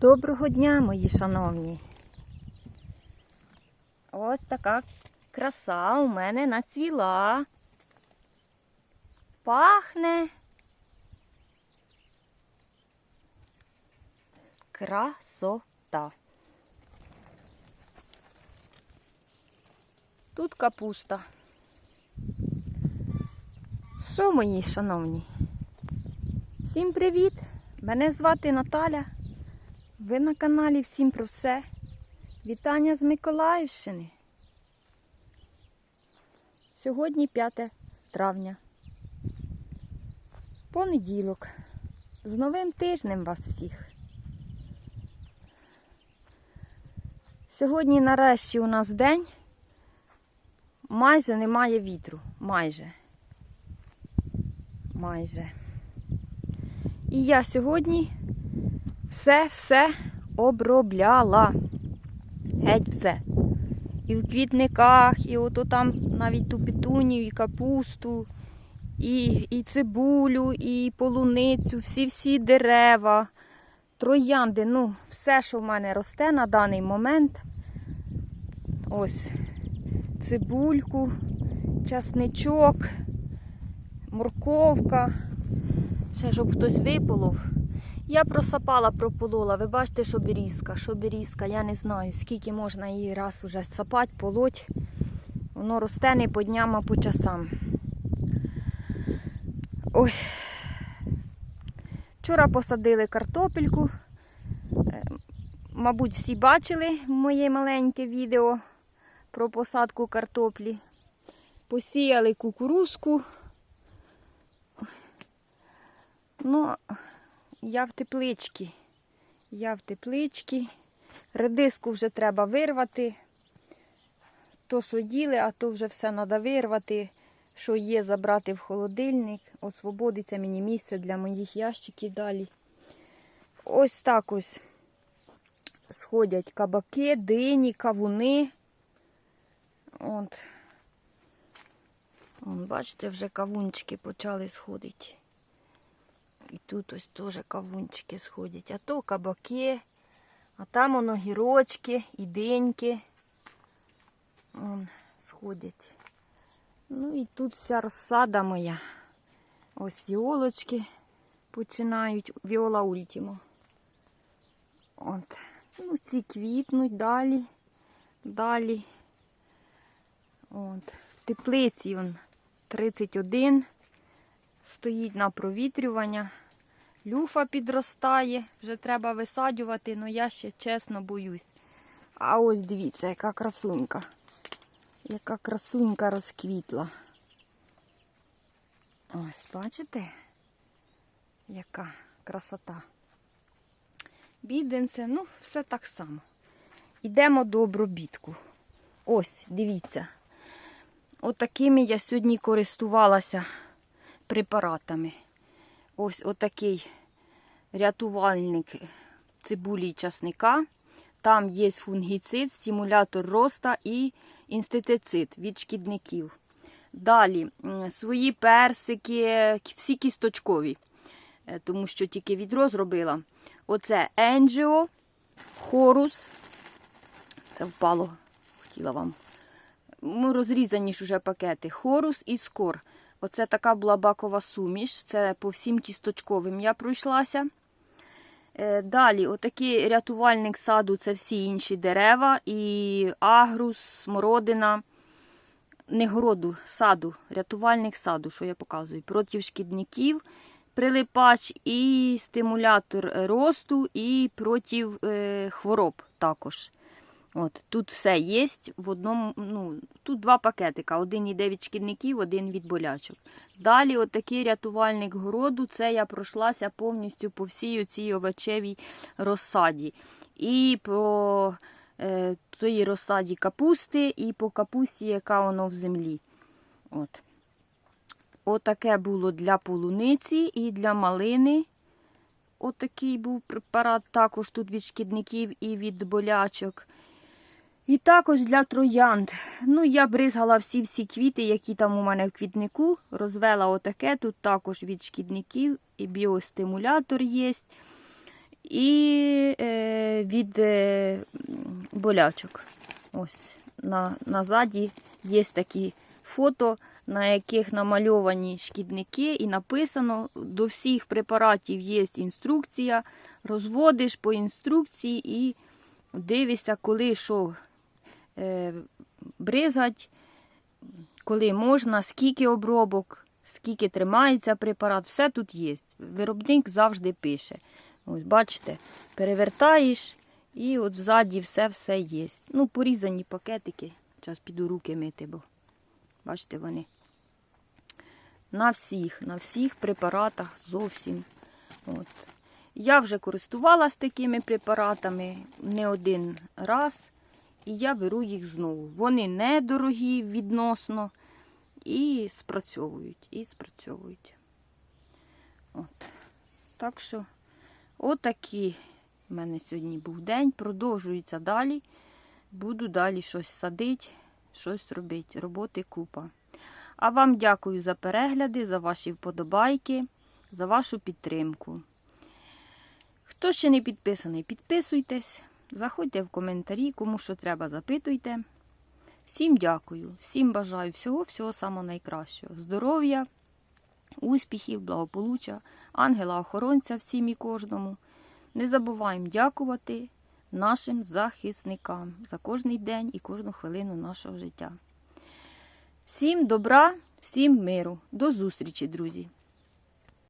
Доброго дня, мої шановні. Ось така краса у мене нацвіла. Пахне. Красота. Тут капуста. Що, мої шановні? Всім привіт! Мене звати Наталя. Ви на каналі Всім про все. Вітання з Миколаївщини. Сьогодні 5 травня. Понеділок. З новим тижнем вас всіх. Сьогодні нарешті у нас день. Майже немає вітру. Майже. Майже. І я сьогодні все-все обробляла. Геть все. І в квітниках, і ото там навіть ту петунію, і капусту, і, і цибулю, і полуницю, всі-всі дерева, троянди. Ну, все, що в мене росте на даний момент. Ось цибульку, часничок, морковка. Ще щоб хтось виполов. Я просапала, прополола. Ви бачите, що берізка, що берізка, я не знаю, скільки можна її раз уже сапати, полоть. Воно росте не по дням, а по часам. Ой. Вчора посадили картопельку. Е, Мабуть, всі бачили моє маленьке відео про посадку картоплі. Посіяли кукурузку. Ну, я в тепличці. Я в тепличці. Редиску вже треба вирвати. То, що їли, а то вже все треба вирвати. Що є, забрати в холодильник. Освободиться мені місце для моїх ящиків далі. Ось так ось сходять кабаки, дині, кавуни. От. Бачите, вже кавунчики почали сходити. І тут ось теж кавунчики сходять. А то кабаки, а там воно гірочки і деньки. Вон, сходять. Ну і тут вся розсада моя. Ось віолочки починають. Віола ультімо. От. Ну, ці квітнуть далі. Далі. От. В теплиці он 31 стоїть на провітрювання. Люфа підростає, вже треба висаджувати, але я ще чесно боюсь. А ось дивіться, яка красунька. Яка красунька розквітла. Ось, бачите? Яка красота. Біденце, ну, все так само. Йдемо до обробітку. Ось, дивіться. Отакими я сьогодні користувалася препаратами. Ось отакий рятувальник цибулі часника. Там є фунгіцид, стимулятор роста і інститицид від шкідників. Далі свої персики, всі кісточкові, е, тому що тільки відро зробила. Оце Енджіо, Хорус. Це впало, хотіла вам. Розрізані ж уже пакети. Хорус і скор. Оце така була бакова суміш. Це по всім кісточковим я пройшлася. Е, Далі, отакий рятувальник саду це всі інші дерева. І агрус, смородина, не городу, саду, рятувальник саду, що я показую, проти шкідників, прилипач і стимулятор росту, і проти е, хвороб також. От, Тут все є. В одному, ну, тут два пакетика. Один іде від шкідників, один від болячок. Далі, отакий рятувальник городу, це я пройшлася повністю по всій цій овочевій розсаді. І по е, тій розсаді капусти, і по капусті, яка воно в землі. От. Отаке було для полуниці і для малини. Отакий був препарат, також тут від шкідників і від болячок. І також для троянд. Ну, я бризгала всі-всі квіти, які там у мене в квітнику. Розвела отаке. Тут також від шкідників і біостимулятор є. І е, від е, болячок. Ось на, назаді є такі фото, на яких намальовані шкідники, і написано: до всіх препаратів є інструкція. Розводиш по інструкції і дивишся, коли що е, бризгать, коли можна, скільки обробок, скільки тримається препарат, все тут є. Виробник завжди пише. Ось, бачите, перевертаєш і от ззаді все-все є. Ну, порізані пакетики. Зараз піду руки мити, бо бачите вони. На всіх, на всіх препаратах зовсім. От. Я вже користувалась такими препаратами не один раз, і я беру їх знову. Вони недорогі відносно і спрацьовують, і спрацьовують. От. Так що, отакий в мене сьогодні був день. Продовжується далі. Буду далі щось садити, щось робити. Роботи купа. А вам дякую за перегляди, за ваші вподобайки, за вашу підтримку. Хто ще не підписаний, підписуйтесь, заходьте в коментарі, кому що треба, запитуйте. Всім дякую, всім бажаю всього-всього самого найкращого. Здоров'я, успіхів, благополуччя, ангела-охоронця всім і кожному. Не забуваємо дякувати нашим захисникам за кожний день і кожну хвилину нашого життя. Всім добра, всім миру. До зустрічі, друзі!